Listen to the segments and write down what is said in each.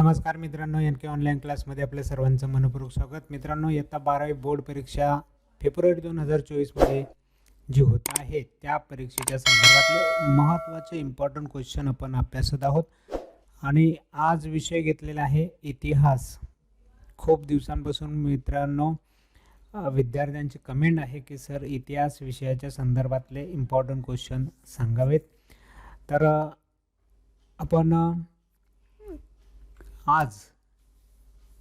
नमस्कार मित्रांनो एन के ऑनलाईन क्लासमध्ये आपल्या सर्वांचं मनपूर्वक स्वागत. मित्रांनो इयत्ता बारावी बोर्ड परीक्षा फेब्रुवारी दोन हजार चोवीसमध्ये जी होत आहे त्या परीक्षेच्या संदर्भातले महत्त्वाचे इम्पॉर्टंट क्वेश्चन आपण अभ्यासत आहोत. आणि आज विषय घेतलेला आहे इतिहास. खूप दिवसांपासून मित्रांनो विद्यार्थ्यांची कमेंट आहे की सर इतिहास विषयाच्या संदर्भातले इम्पॉर्टंट क्वेश्चन सांगावेत. तर आपण आज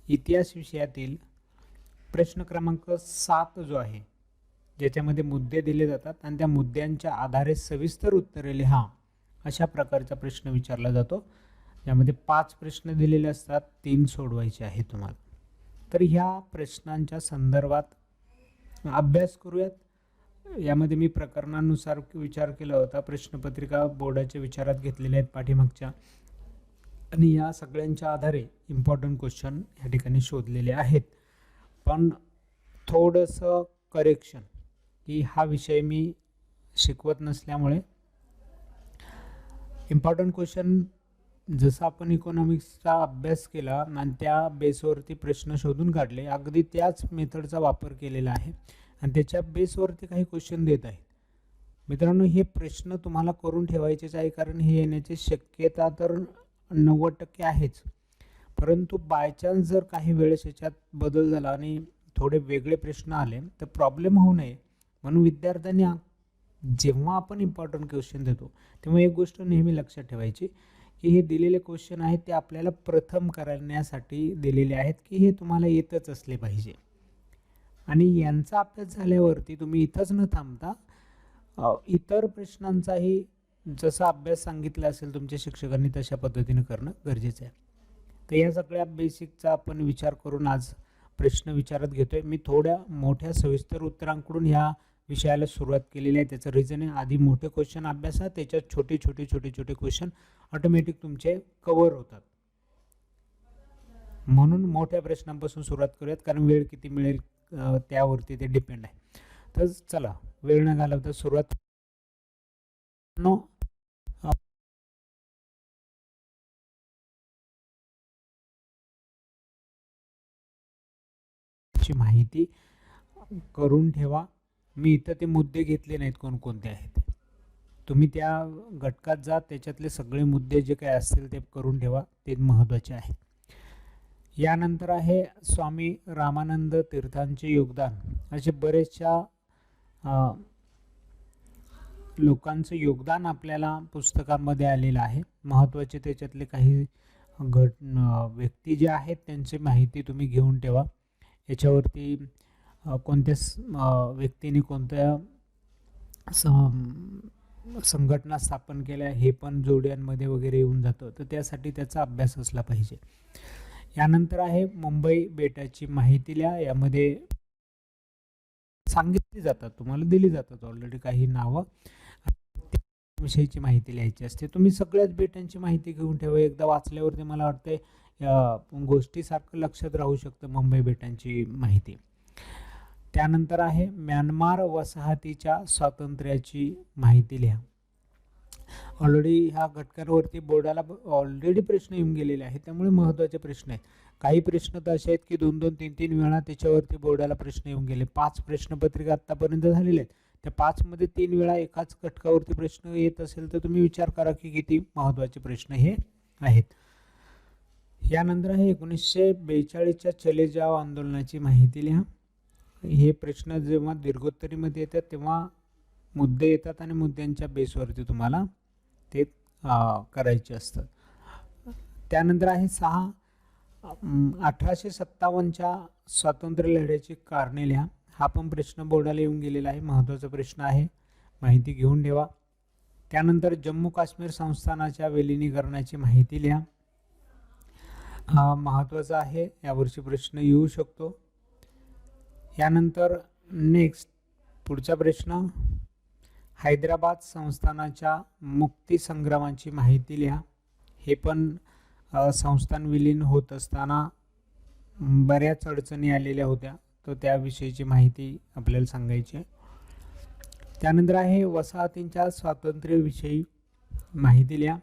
इतिहास विषयातील प्रश्न क्रमांक सात जो आहे ज्याच्यामध्ये मुद्दे दिले जातात आणि त्या मुद्द्यांच्या आधारे सविस्तर उत्तरे लिहा अशा प्रकारचा प्रश्न विचारला जातो. यामध्ये पाच प्रश्न दिलेले असतात तीन सोडवायचे आहे तुम्हाला. तर ह्या प्रश्नांच्या संदर्भात अभ्यास करूयात. यामध्ये मी प्रकरणानुसार विचार केला होता प्रश्नपत्रिका बोर्डाच्या विचारात घेतलेल्या आहेत पाठीमागच्या. आणि या सगळ्यांच्या आधारे इम्पॉर्टंट क्वेश्चन ह्या ठिकाणी शोधलेले आहेत. पण थोडंसं करेक्शन की हा विषय मी शिकवत नसल्यामुळे इम्पॉर्टंट क्वेश्चन जसं आपण इकॉनॉमिक्सचा अभ्यास केला आणि त्या बेसवरती प्रश्न शोधून काढले अगदी त्याच मेथडचा वापर केलेला आहे आणि त्याच्या बेसवरती काही क्वेश्चन देत आहेत. मित्रांनो हे प्रश्न तुम्हाला करून ठेवायचेच आहे कारण हे येण्याची शक्यता तर नव्वद टक्के आहेच. परंतु बायचान्स जर काही वेळेस याच्यात बदल झाला आणि थोडे वेगळे प्रश्न आले तर प्रॉब्लेम होऊ नये. म्हणून विद्यार्थ्यांनी जेव्हा आपण इम्पॉर्टंट क्वेश्चन देतो तेव्हा एक गोष्ट नेहमी लक्षात ठेवायची की हे दिलेले क्वेश्चन आहेत ते आपल्याला प्रथम करण्यासाठी दिलेले आहेत की हे तुम्हाला येतच असले पाहिजे. आणि यांचा अभ्यास झाल्यावरती तुम्ही इथंच न थांबता इतर प्रश्नांचाही जसा अभ्यास सांगितला असेल तुमच्या शिक्षकांनी तशा पद्धतीने करणं गरजेचं आहे. तर या सगळ्या बेसिकचा आपण विचार करून आज प्रश्न विचारात घेतोय. मी थोड्या मोठ्या सविस्तर उत्तरांकडून ह्या विषयाला सुरुवात केलेली आहे. त्याचं रिझन आहे आधी मोठे क्वेश्चन अभ्यासा त्याच्यात छोटे छोटे छोटे छोटे क्वेश्चन ऑटोमॅटिक तुमचे कवर होतात. म्हणून मोठ्या प्रश्नांपासून सुरुवात करूयात कारण वेळ किती मिळेल त्यावरती ते डिपेंड आहे. तर चला वेळ न घालवता सुरुवात. नो ची माहिती करून ठेवा. मी इथं ते मुद्दे घेतले नाहीत कोणकोणते आहेत तुम्ही त्या घटकात जा त्याच्यातले सगळे मुद्दे जे काही असतील ते करून ठेवा ते महत्त्वाचे आहेत. यानंतर आहे स्वामी रामानंद तीर्थांचे योगदान. असे बरेचशा लोकांचं योगदान आपल्याला पुस्तकामध्ये आलेलं आहे. महत्त्वाचे त्याच्यातले काही घट व्यक्ती जे आहेत त्यांची माहिती तुम्ही घेऊन ठेवा. याच्यावरती कोणत्या व्यक्तीने कोणत्या स संघटना स्थापन केल्या हे पण जोड्यांमध्ये वगैरे येऊन जातं. तर त्यासाठी त्याचा अभ्यास असला पाहिजे. यानंतर आहे मुंबई बेटाची माहिती लिहा. यामध्ये सांगितली जातात तुम्हाला दिली जातात ऑलरेडी काही नावं. त्या विषयीची माहिती लिहायची असते. तुम्ही सगळ्याच बेटांची माहिती घेऊन ठेवा. एकदा वाचल्यावरती मला वाटते गोष्टीसारखं लक्षात राहू शकतं मुंबई बेटांची माहिती. त्यानंतर आहे म्यानमार वसाहतीच्या स्वातंत्र्याची माहिती लिहा. ऑलरेडी ह्या घटकांवरती बोर्डाला ऑलरेडी प्रश्न येऊन गेलेले आहेत. त्यामुळे महत्त्वाचे प्रश्न आहेत. काही प्रश्न तर असे आहेत की दोन दोन तीन तीन वेळा त्याच्यावरती बोर्डाला प्रश्न येऊन गेले. पाच प्रश्नपत्रिका आत्तापर्यंत झालेले आहेत. त्या पाचमध्ये तीन वेळा एकाच घटकावरती प्रश्न येत असेल तर तुम्ही विचार करा की किती महत्त्वाचे प्रश्न हे आहेत. यानंतर आहे एकोणीसशे बेचाळीसच्या चले जाव आंदोलनाची माहिती लिहा. हे प्रश्न जेव्हा दीर्घोत्तरीमध्ये येतात तेव्हा मुद्दे येतात आणि मुद्द्यांच्या बेसवरती तुम्हाला ते करायचे असतात. त्यानंतर आहे सहा अठराशे सत्तावन्नच्या स्वातंत्र्य लढ्याची कारणे लिहा. हा पण प्रश्न बोर्डाला येऊन गेलेला आहे. महत्त्वाचा प्रश्न आहे. माहिती घेऊन ठेवा. त्यानंतर जम्मू काश्मीर संस्थानाच्या विलिनीकरणाची माहिती लिहा. हा महत्त्वाचा आहे. यावर्षी प्रश्न येऊ शकतो. यानंतर नेक्स्ट पुढचा प्रश्न. हैदराबाद संस्थानाच्या मुक्ती संग्रामाची माहिती लिहा. हे पण संस्थान विलीन होत असताना बऱ्याच अडचणी आलेल्या होत्या. तर त्याविषयीची माहिती आपल्याला सांगायची आहे. त्यानंतर आहे वसाहतींच्या स्वातंत्र्याविषयी माहिती लिहा.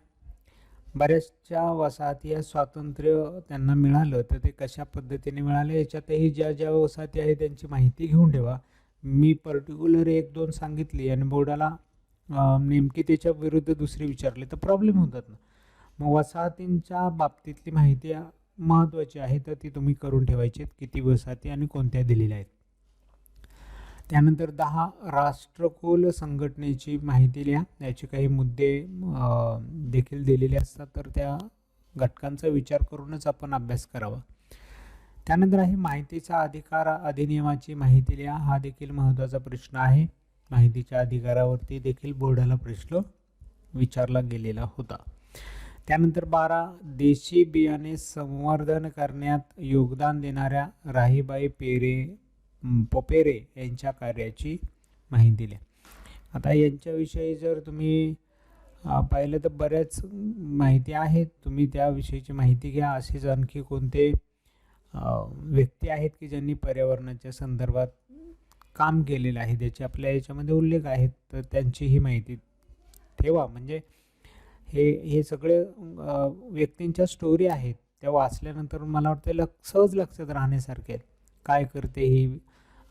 बऱ्याचशा वसाहती या स्वातंत्र्य त्यांना मिळालं तर ते कशा पद्धतीने मिळाले याच्यातही ज्या ज्या वसाहती आहे त्यांची माहिती घेऊन ठेवा मी पर्टिक्युलर एक दोन सांगितली आणि बोर्डाला नेमकी त्याच्या विरुद्ध दुसरी विचारली तर प्रॉब्लेम होतात ना मग वसाहतींच्या बाबतीतली माहिती महत्त्वाची आहे तर ती तुम्ही करून ठेवायची आहेत. किती वसाहती आणि कोणत्या दिलेल्या आहेत त्यानंतर दहा राष्ट्रकुल संघटनेची माहिती लिहा. याचे काही मुद्दे देखील दिलेले असतात. तर त्या घटकांचा विचार करूनच आपण अभ्यास करावा. त्यानंतर आहे माहितीचा अधिकार अधिनियमाची माहिती लिहा. हा देखील महत्त्वाचा प्रश्न आहे. माहितीच्या अधिकारावरती देखील बोर्डाला प्रश्न विचारला गेलेला होता. त्यानंतर बारा देशी बियाणे संवर्धन करण्यात योगदान देणाऱ्या राहीबाई पेरे पोपेरे यांच्या कार्याची माहिती द्या आता यांच्याविषयी जर तुम्ही पाहिलं तर बऱ्याच माहिती आहेत. तुम्ही त्याविषयीची माहिती घ्या. असेच आणखी कोणते व्यक्ती आहेत की ज्यांनी पर्यावरणाच्या संदर्भात काम केलेलं आहे त्याचे आपल्या याच्यामध्ये उल्लेख आहेत तर त्यांचीही माहिती ठेवा. म्हणजे हे हे सगळे व्यक्तींच्या स्टोरी आहेत. त्या वाचल्यानंतर मला वाटतं लक्ष सहज लक्षात राहण्यासारखे आहेत. काय करते ही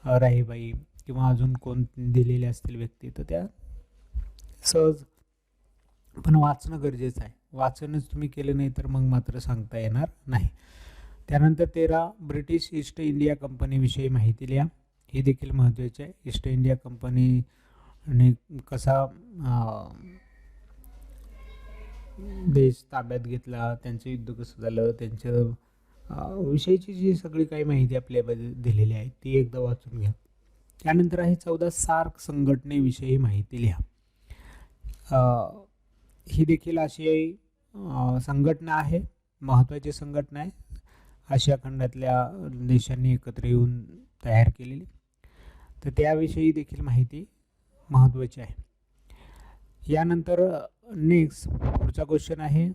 राहीबाई किंवा अजून कोण दिलेले असतील व्यक्ती तर त्या सहज पण वाचणं गरजेचं आहे. वाचनच तुम्ही केलं नाही तर मग मात्र सांगता येणार नाही. त्यानंतर तेरा ब्रिटिश ईस्ट इंडिया कंपनीविषयी माहिती लिहा. हे देखील महत्त्वाची आहे. ईस्ट इंडिया कंपनीने कसा देश ताब्यात घेतला त्यांचं युद्ध कसं झालं त्यांचं विषयीची जी सगळी काही माहिती आपल्यामध्ये दिलेली आहे ती एकदा वाचून घ्या. त्यानंतर आहे चौदा सार्क संघटनेविषयी माहिती लिहा. ही देखील आशियाई संघटना आहे महत्त्वाची संघटना आहे. आशिया खंडातल्या देशांनी एकत्र येऊन तयार केलेली. तर त्याविषयी देखील माहिती महत्त्वाची आहे. यानंतर नेक्स्ट पुढचा क्वेश्चन आहे.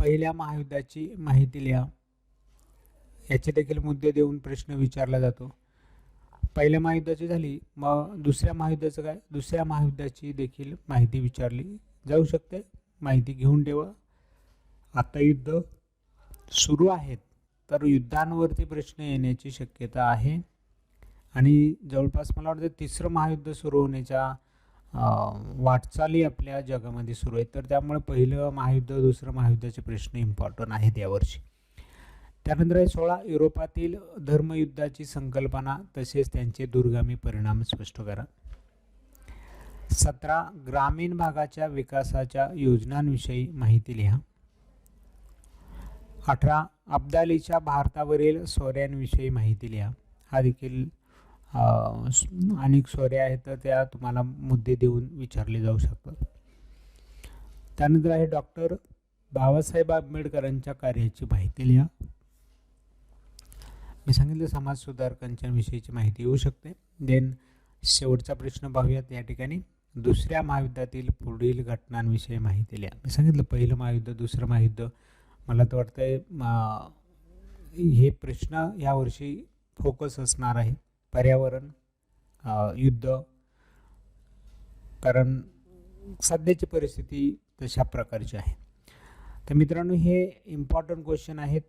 पहिल्या महायुद्धाची माहिती लिहा. याचे देखील मुद्दे देऊन प्रश्न विचारला जातो. पहिल्या महायुद्धाची झाली मग दुसऱ्या महायुद्धाचं काय? दुसऱ्या महायुद्धाची देखील माहिती विचारली जाऊ शकते. माहिती घेऊन ठेवा. आता युद्ध सुरू आहेत तर युद्धांवरती प्रश्न येण्याची शक्यता आहे. आणि जवळपास मला वाटतं तिसरं महायुद्ध सुरू होण्याच्या वाटचाली आपल्या जगामध्ये सुरू आहेत. तर त्यामुळे पहिलं महायुद्ध दुसरं महायुद्धाचे प्रश्न इम्पॉर्टंट आहेत यावर्षी. त्यानंतर आहे सोळा युरोपातील धर्मयुद्धाची संकल्पना तसेच त्यांचे दूरगामी परिणाम स्पष्ट करा. सतरा ग्रामीण भागाच्या विकासाच्या योजनांविषयी माहिती लिहा. अठरा अब्दालीच्या भारतावरील सोऱ्यांविषयी माहिती लिहा. हा देखील अनेक सोऱ्या आहेत तर त्या तुम्हाला मुद्दे देऊन विचारले जाऊ शकतात. त्यानंतर आहे डॉक्टर बाबासाहेब आंबेडकरांच्या कार्याची माहिती लिहा. मी सांगितलं समाज सुधारकांच्या विषयीची माहिती येऊ शकते. देन शेवटचा प्रश्न पाहूयात या ठिकाणी. दुसऱ्या महायुद्धातील पुढील घटनांविषयी माहिती लिहा. मी सांगितलं पहिलं महायुद्ध दुसरं महायुद्ध. मला तर वाटतंय हे प्रश्न यावर्षी फोकस असणार आहे. पर्यावरण युद्ध कारण सध्याची परिस्थिती तशा प्रकारची आहे. तर मित्रांनो हे इम्पॉर्टंट क्वेश्चन आहेत.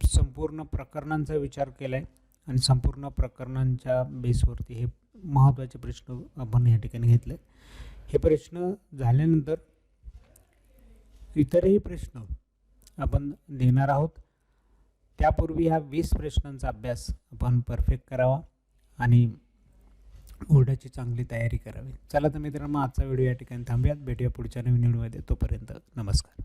संपूर्ण प्रकरणांचा विचार केला आहे आणि संपूर्ण प्रकरणांच्या बेसवरती हे महत्त्वाचे प्रश्न आपण या ठिकाणी घेतले. हे प्रश्न झाल्यानंतर इतरही प्रश्न आपण देणार आहोत. त्यापूर्वी ह्या वीस प्रश्नांचा अभ्यास आपण परफेक्ट करावा. आणि बोर्डाची चांगली तयारी करावी. चला तर मित्रांनो आजचा व्हिडिओ या ठिकाणी थांबूयात. भेटूया पुढच्या नवीन व्हिडिओमध्ये. तोपर्यंत नमस्कार.